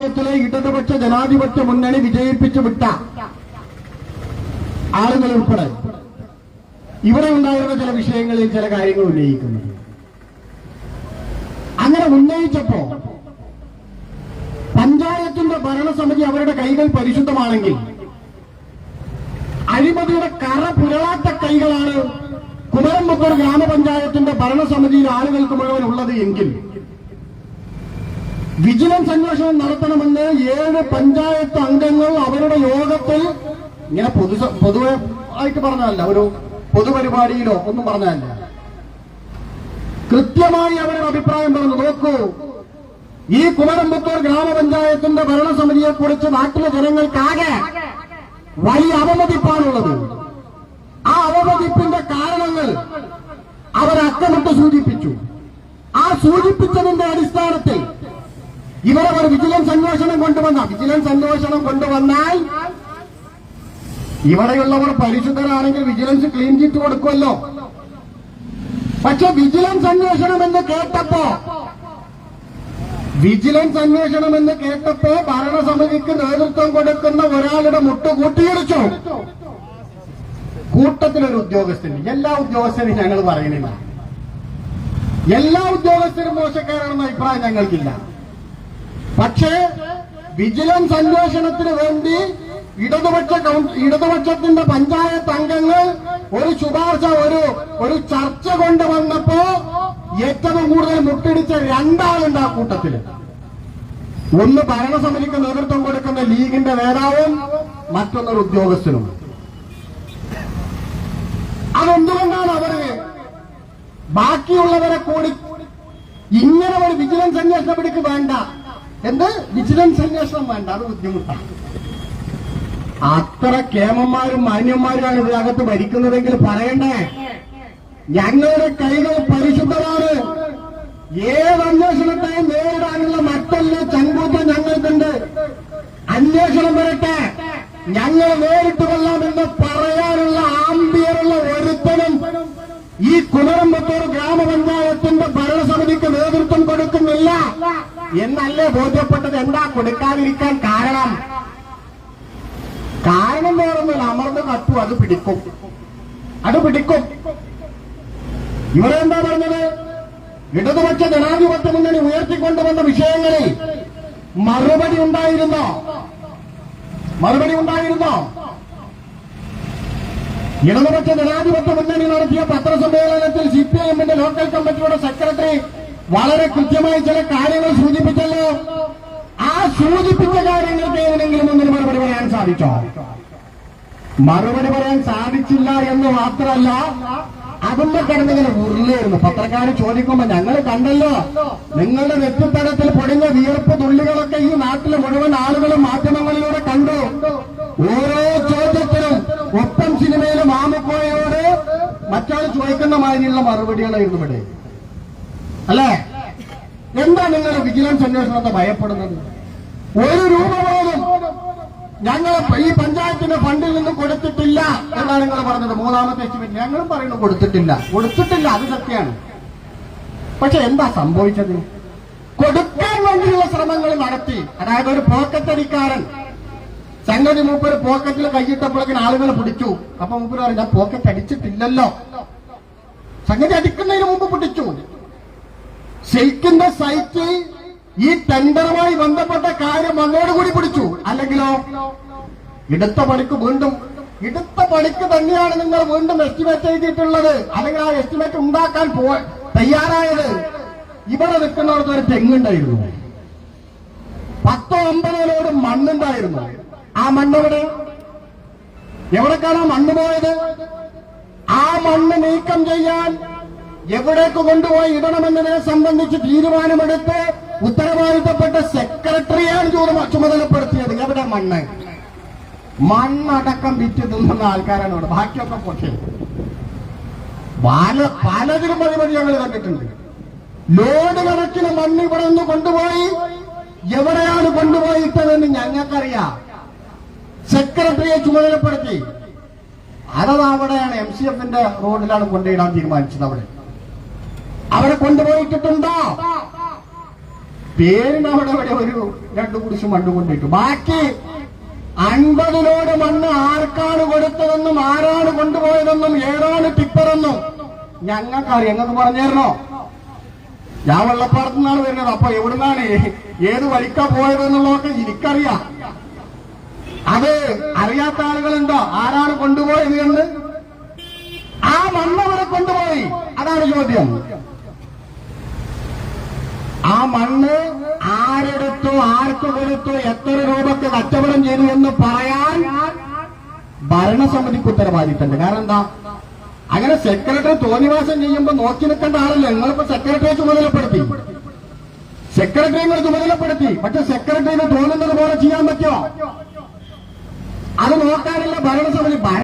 കേരളത്തിലെ ഇടതുപക്ഷ ജനാധിപത്യ മുന്നണി വിജയിപ്പിച്ചു വിട്ട ആളുകൾ ഉൾപ്പെടെ ഇവിടെ ഉണ്ടായിരുന്ന ചില വിഷയങ്ങളിൽ ചില കാര്യങ്ങൾ ഉന്നയിക്കുന്നത്. അങ്ങനെ ഉന്നയിച്ചപ്പോ പഞ്ചായത്തിന്റെ ഭരണസമിതി അവരുടെ കൈകൾ പരിശുദ്ധമാണെങ്കിൽ അഴിമതിയുടെ കറ പുരളാത്ത കൈകളാണ് കുമരംപുത്തൂർ ഗ്രാമപഞ്ചായത്തിന്റെ ഭരണസമിതിയിൽ ആളുകൾക്ക് മുഴുവൻ ഉള്ളത് എങ്കിൽ വിജിലൻസ് അന്വേഷണം നടത്തണമെന്ന് ഏഴ് പഞ്ചായത്ത് അംഗങ്ങൾ അവരുടെ യോഗത്തിൽ ഇങ്ങനെ പൊതു പൊതുവെ ആയിട്ട് പറഞ്ഞതല്ല ഒരു പൊതുപരിപാടിയിലോ ഒന്നും പറഞ്ഞതല്ല. കൃത്യമായി അവരുടെ അഭിപ്രായം പറഞ്ഞു. നോക്കൂ ഈ കുമരമ്പത്തൂർ ഗ്രാമപഞ്ചായത്തിന്റെ ഭരണസമിതിയെക്കുറിച്ച് നാട്ടിലെ ജനങ്ങൾക്കാകെ വലിയ അവമതിപ്പാണുള്ളത്. ആ അവമതിപ്പിന്റെ കാരണങ്ങൾ അവരക്കമിട്ട് സൂചിപ്പിച്ചു. ആ സൂചിപ്പിച്ചതിന്റെ അടിസ്ഥാനത്തിൽ ഇവരെ ഒരു വിജിലൻസ് അന്വേഷണം കൊണ്ടുവന്ന വിജിലൻസ് അന്വേഷണം കൊണ്ടുവന്നാൽ ഇവിടെയുള്ളവർ പരിശുദ്ധരാണെങ്കിൽ വിജിലൻസ് ക്ലീൻ ചിറ്റ് കൊടുക്കുമല്ലോ. പക്ഷെ വിജിലൻസ് അന്വേഷണം എന്ന് കേട്ടപ്പോ വിജിലൻസ് അന്വേഷണം എന്ന് കേട്ടപ്പോ ഭരണസമിതിക്ക് നേതൃത്വം കൊടുക്കുന്ന ഒരാളുടെ മുട്ട് കൂട്ടിയിടിച്ചു. കൂട്ടത്തിലൊരു ഉദ്യോഗസ്ഥന് എല്ലാ ഉദ്യോഗസ്ഥരും ഞങ്ങൾ പറയുന്നില്ല. എല്ലാ ഉദ്യോഗസ്ഥരും മോശക്കാരാണെന്ന അഭിപ്രായം ഞങ്ങൾക്കില്ല. പക്ഷേ വിജിലൻസ് അന്വേഷണത്തിന് വേണ്ടി ഇടതുപക്ഷ ഇടതുപക്ഷത്തിന്റെ പഞ്ചായത്ത് അംഗങ്ങൾ ഒരു ശുപാർശ ഒരു ഒരു ചർച്ച കൊണ്ടുവന്നപ്പോ ഏറ്റവും കൂടുതൽ മുട്ടിടിച്ച രണ്ടാളുണ്ട് ആ കൂട്ടത്തിൽ. ഒന്ന് ഭരണസമിതിക്ക് നേതൃത്വം കൊടുക്കുന്ന ലീഗിന്റെ നേതാവും മറ്റൊന്നൊരു ഉദ്യോഗസ്ഥനും. അതെന്തുകൊണ്ടാണ് അവർ ബാക്കിയുള്ളവരെ കൂടി ഇങ്ങനെ ഒരു വിജിലൻസ് അന്വേഷണം പിടിക്ക് വേണ്ട? എന്ത് വിജിലൻസ് അന്വേഷണം വേണ്ട അത് ബുദ്ധിമുട്ടാണ് അത്ര കേമന്മാരും മാന്യന്മാരുമാണ് ഇവിടെ അകത്ത് ഭരിക്കുന്നതെങ്കിൽ പറയണ്ടേ? ഞങ്ങളുടെ കൈകൾ പരിശുദ്ധമാണ്. ഏത് അന്വേഷണത്തെയും നേരിടാനുള്ള മറ്റല്ല ചങ്കൂറ്റം ഞങ്ങൾക്കുണ്ട്. അന്വേഷണം വരട്ടെ. ഞങ്ങൾ നേരിട്ട് കൊള്ളാമെന്ന് പറയാനുള്ള ആംബിയറുള്ള ഒരുത്തനും ഈ കുമരമ്പത്തൂർ ഗ്രാമപഞ്ചായത്തിന്റെ ഭരണസമിതിക്ക് നേതൃത്വം കൊടുക്കുന്നില്ല എന്നല്ലേ ബോധ്യപ്പെട്ടത്? എന്താ കൊടുക്കാതിരിക്കാൻ കാരണം? കാരണം വേറൊന്നുമില്ല. അമർന്ന് കട്ടു അത് പിടിക്കും. അത് പിടിക്കും. ഇവിടെ എന്താ പറഞ്ഞത്? ഇടതുപക്ഷ ജനാധിപത്യ മുന്നണി ഉയർത്തിക്കൊണ്ടുവന്ന വിഷയങ്ങളിൽ മറുപടി ഉണ്ടായിരുന്നോ? മറുപടി ഉണ്ടായിരുന്നോ? ഇടതുപക്ഷ ജനാധിപത്യ മുന്നണി നടത്തിയ പത്രസമ്മേളനത്തിൽ സി പി ഐ എമ്മിന്റെ ലോക്കൽ കമ്മിറ്റിയുടെ സെക്രട്ടറി വളരെ കൃത്യമായി ചില കാര്യങ്ങൾ സൂചിപ്പിച്ചല്ലോ. ആ സൂചിപ്പിച്ച കാര്യങ്ങൾക്ക് ഏതെങ്കിലും ഒന്നിന് മറുപടി പറയാൻ സാധിച്ചോ? മറുപടി പറയാൻ സാധിച്ചില്ല എന്ന് മാത്രമല്ല അതിന്റെ കിടന്നിങ്ങനെ ഉരുളയായിരുന്നു പത്രക്കാർ ചോദിക്കുമ്പോ ഞങ്ങൾ കണ്ടല്ലോ നിങ്ങളുടെ നെറ്റിത്തടത്തിൽ പൊടിഞ്ഞ വിയർപ്പ് തുള്ളികളൊക്കെ ഈ നാട്ടിലെ മുഴുവൻ ആളുകളും മാധ്യമങ്ങളിലൂടെ കണ്ടു. ഓരോ മാതിരിയുള്ള മറുപടികളായിരുന്നു ഇവിടെ. അല്ലേ? എന്താ നിങ്ങൾ വിജിലൻസ് അന്വേഷണത്തെ ഭയപ്പെടുന്നത്? ഒരു രൂപ പോലും ഞങ്ങൾ ഈ പഞ്ചായത്തിന്റെ ഫണ്ടിൽ നിന്ന് കൊടുത്തിട്ടില്ല എന്നാണ് നിങ്ങൾ പറഞ്ഞത്. മൂന്നാമത്തെ എസ്റ്റിമേറ്റ് ഞങ്ങളും പറയുന്നു കൊടുത്തിട്ടില്ല. കൊടുത്തിട്ടില്ല അത് സത്യമാണ്. പക്ഷെ എന്താ സംഭവിച്ചത്? കൊടുക്കാൻ വേണ്ടിയുള്ള ശ്രമങ്ങൾ നടത്തി. അതായത് ഒരു പോക്കറ്റടിക്കാരൻ സംഗതി മൂപ്പര് പോക്കറ്റിൽ കൈയിട്ടപ്പോഴേക്കും ആളുകൾ പിടിച്ചു. അപ്പൊ മൂപ്പര് പറഞ്ഞു ഞാൻ പോക്കറ്റ് അടിച്ചിട്ടില്ലല്ലോ. സംഗതി അടിക്കുന്നതിന് മുമ്പ് പിടിച്ചു ഷെയ്ക്കിന്റെ സൈറ്റ് ഈ ടെൻഡറുമായി ബന്ധപ്പെട്ട കാര്യം വന്നോടുകൂടി പിടിച്ചു അല്ലെങ്കിലോ? ഇടുത്ത പണിക്ക് വീണ്ടും ഇടുത്ത പണിക്ക് തന്നെയാണ് നിങ്ങൾ വീണ്ടും എസ്റ്റിമേറ്റ് ചെയ്തിട്ടുള്ളത് അല്ലെങ്കിൽ ആ എസ്റ്റിമേറ്റ് ഉണ്ടാക്കാൻ പോ തയ്യാറായത്. ഇവിടെ നിൽക്കുന്നിടത്ത് ഒരു തെങ്ങുണ്ടായിരുന്നു. പത്തോ അമ്പതോ ലോഡ് മണ്ണുണ്ടായിരുന്നു. ആ മണ്ണെവിടെ? എവിടേക്കാണ് ആ മണ്ണ് പോയത്? മണ്ണ് നീക്കം ചെയ്യാൻ എവിടേക്ക് കൊണ്ടുപോയി ഇടണമെന്നതിനെ സംബന്ധിച്ച് തീരുമാനമെടുത്ത് ഉത്തരവാദിത്തപ്പെട്ട സെക്രട്ടറിയാണ് ചുമ- ചുമതലപ്പെടുത്തിയത്. എവിടെ മണ്ണ്? മണ്ണടക്കം വിറ്റ് തിന്നുന്ന ആൾക്കാരാണ് ഇവിടെ ബാക്കിയൊക്കെ പൊട്ടി. പല പലതിലും പതിവഴി ഞങ്ങൾ കണ്ടിട്ടുണ്ട്. ലോഡ് കണക്കിന് മണ്ണ് ഇവിടെ നിന്ന് കൊണ്ടുപോയി. എവിടെയാണ് കൊണ്ടുപോയിട്ടതെന്ന് ഞങ്ങൾക്കറിയാം. സെക്രട്ടറിയെ ചുമതലപ്പെടുത്തി. അതത് അവിടെയാണ് എം സി എഫിന്റെ റോഡിലാണ് കൊണ്ടുപോയിടാൻ തീരുമാനിച്ചത് അവിടെ. അവിടെ കൊണ്ടുപോയിട്ടിട്ടുണ്ടോ? പേരിന് അവിടെ ഇവിടെ ഒരു രണ്ടു കുടിച്ച് മണ്ണ് കൊണ്ടിട്ടു ബാക്കി അൻപതിനോട് മണ്ണ് ആർക്കാണ് കൊടുത്തതെന്നും ആരാണ് കൊണ്ടുപോയതെന്നും ഏതാണ് ടിപ്പറെന്നും ഞങ്ങൾക്കറിയാം. ഞങ്ങൾക്ക് പറഞ്ഞേരണോ ഞാൻ വെള്ളപ്പാടത്തു നിന്നാണ് വരുന്നത്. അപ്പൊ എവിടുന്നാണ് ഏത് വഴിക്കാ പോയതെന്നുള്ളതൊക്കെ എനിക്കറിയാം. അത് അറിയാത്ത ആളുകളുണ്ടോ? ആരാണ് കൊണ്ടുപോയത് എന്ന്? ആ മണ്ണവരെ കൊണ്ടുപോയി. അതാണ് ചോദ്യം. ആ മണ്ണ് ആരെടുത്തു ആർക്ക് കൊടുത്തു എത്ര രൂപക്ക് കച്ചവടം ചെയ്തു എന്ന് പറയാൻ ഭരണസമിതിക്ക് ഉത്തരവാദിത്തമുണ്ട്. കാരണം എന്താ? അങ്ങനെ സെക്രട്ടറി തോന്നിവാസം ചെയ്യുമ്പോൾ നോക്കി നിൽക്കേണ്ട ആളല്ല? നിങ്ങളിപ്പോ സെക്രട്ടറിയെ ചുമതലപ്പെടുത്തി. സെക്രട്ടറി നിങ്ങൾ ചുമതലപ്പെടുത്തി. പക്ഷെ സെക്രട്ടറിന് തോന്നുന്നത് പോലെ ചെയ്യാൻ പറ്റുമോ? അത് നോക്കാനുള്ള ഭരണസമിതി ഭര-